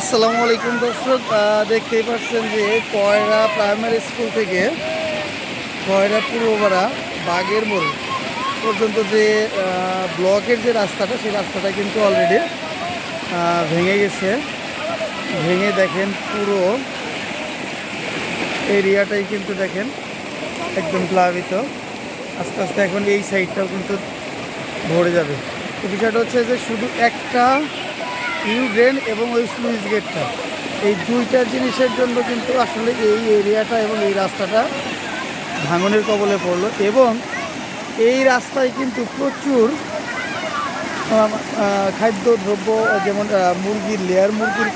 আসসালামু আলাইকুম দর্শক দেখতেই পাচ্ছেন যে কয়রা প্রাইমারি স্কুল থেকে কয়রা পূর্বপাড়া বাগের মোড় পর্যন্ত যে ব্লকের যে রাস্তাটা, সেই রাস্তাটা কিন্তু অলরেডি ভেঙে গেছে। ভেঙে দেখেন পুরো এরিয়াটাই কিন্তু দেখেন একদম প্লাবিত। আস্তে আস্তে এখন এই সাইডটাও কিন্তু ভরে যাবে। বিষয়টা হচ্ছে যে শুধু একটা ইউ এবং ওই স্লুইস গেটটা। এই দুইটা জিনিসের জন্য কিন্তু আসলে এই এরিয়াটা এবং এই রাস্তাটা ভাঙনের কবলে পড়ল এবং এই রাস্তায় কিন্তু প্রচুর আহ, আহ, খাদ্য দ্রব্য যেমন মুরগির লেয়ার মুরগির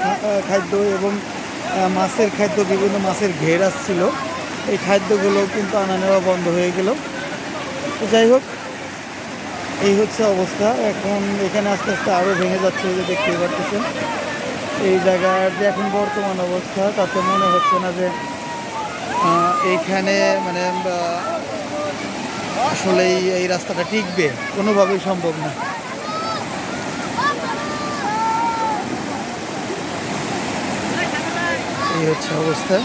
খাদ্য এবং মাছের খাদ্য বিভিন্ন মাছের ঘের আসছিল। এই খাদ্যগুলো কিন্তু আনা নেওয়া বন্ধ হয়ে গেল। যাই হোক এই হচ্ছে অবস্থা। এখন এখানে আস্তে আস্তে আরও ভেঙে যাচ্ছে যে দেখতে পাচ্ছেন এই জায়গার যে এখন বর্তমান অবস্থা, তাতে মনে হচ্ছে না যে এইখানে মানে আসলে এই রাস্তাটা টিকবে। কোনোভাবেই সম্ভব না। এই হচ্ছে অবস্থা।